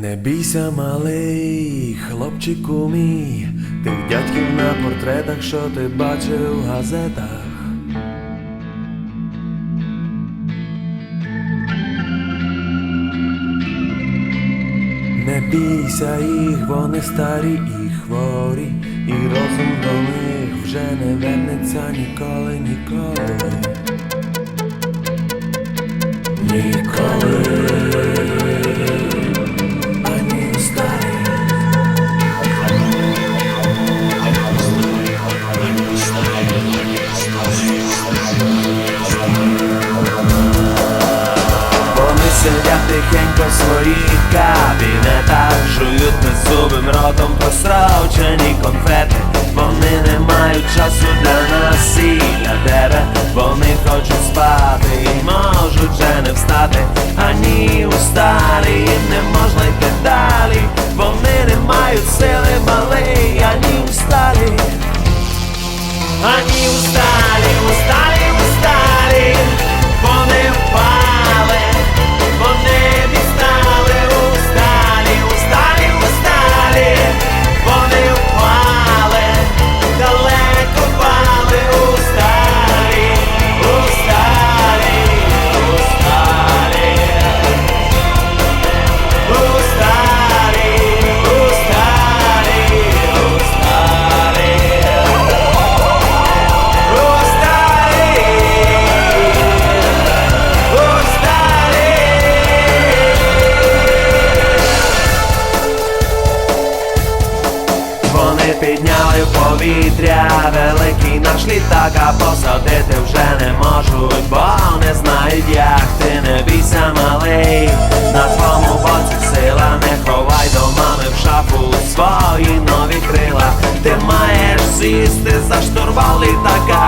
Не бійся, малий, хлопчику мій, тих дядьків на портретах, що ти бачив в газетах. Не бійся їх, вони старі і хворі, і розум до них вже не вернеться ніколи, ніколи. Сидять тихенько в своїх кабінетах Жують беззубим ротом просрочені конфети. Вони не мають часу для нас і для тебе Вони хочуть спати і можуть вже не встати. Ані усталі, їм не можна йти далі. Вони не мають сили малий, ані усталі Ані усталі, підняли в повітря великий наш літак, а посадити вже не можуть, бо не знають як ти не бійся, малий. На твоєму боці сила, не ховай до мами в шафу свої нові крила. Ти маєш сісти за штурвал літака,